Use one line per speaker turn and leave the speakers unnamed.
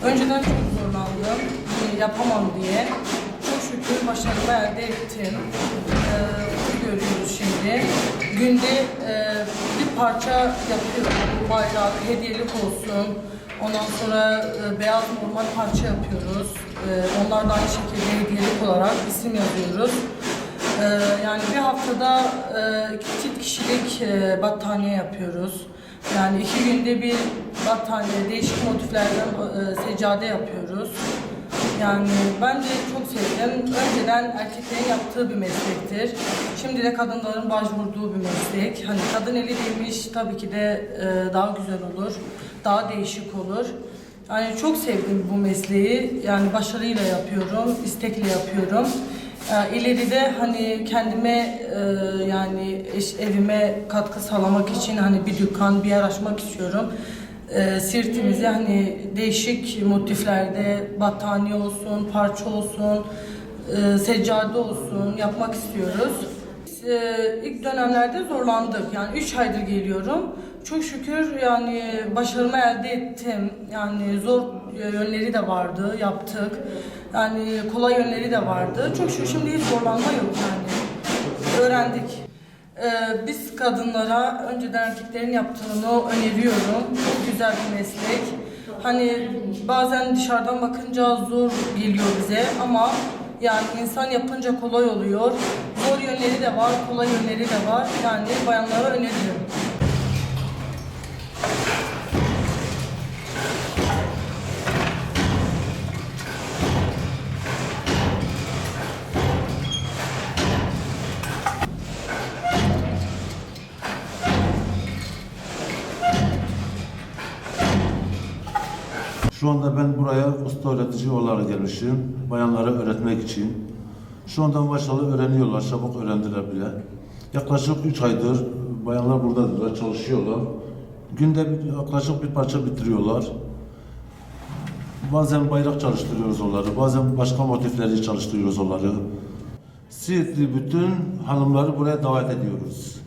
zorlandım hani yapamam diye. Çok şükür başarımı elde ettim. Bunu görüyoruz şimdi. Günde e, bir parça yapıyorum. Bayrak, hediyelik olsun. Ondan sonra e, beyaz normal parça yapıyoruz. E, onlar da aynı şekilde hediyelik olarak isim yazıyoruz. Ee, yani bir haftada e, çift kişilik e, battaniye yapıyoruz. Yani iki günde bir battaniye, değişik motiflerden e, seccade yapıyoruz. Yani ben de çok sevdim. Önceden erkeklerin yaptığı bir meslektir. Şimdi de kadınların başvurduğu bir meslek. Hani kadın eli değmiş tabii ki de e, daha güzel olur, daha değişik olur. Yani çok sevdim bu mesleği. Yani başarıyla yapıyorum, istekle yapıyorum. Ee, İleride hani kendime e, yani eş, evime katkı sağlamak için hani bir dükkan, bir yer açmak istiyorum. Ee, Sirtimizi hani değişik motiflerde battaniye olsun, parça olsun, e, seccade olsun yapmak istiyoruz. E, ilk dönemlerde zorlandık. Yani 3 aydır geliyorum. Çok şükür yani başarımı elde ettim. Yani zor yönleri de vardı, yaptık. Yani kolay yönleri de vardı. Çok şükür şimdi hiç zorlanma yok yani. Öğrendik. Ee, biz kadınlara önceden erkeklerin yaptığını öneriyorum. Çok güzel bir meslek. Hani bazen dışarıdan bakınca zor geliyor bize ama yani insan yapınca kolay oluyor. Yönleri de var, kolay yönleri de var. Yani bayanlara öneriyorum.
Şu anda ben buraya usta öğretici olarak gelmişim. Bayanlara öğretmek için. Şu anda maşallah öğreniyorlar, çabuk öğrendiler bile. Yaklaşık 3 aydır bayanlar buradadırlar, çalışıyorlar. Günde yaklaşık bir parça bitiriyorlar. Bazen bayrak çalıştırıyoruz onları, bazen başka motifleri çalıştırıyoruz onları. Siirtli bütün hanımları buraya davet ediyoruz.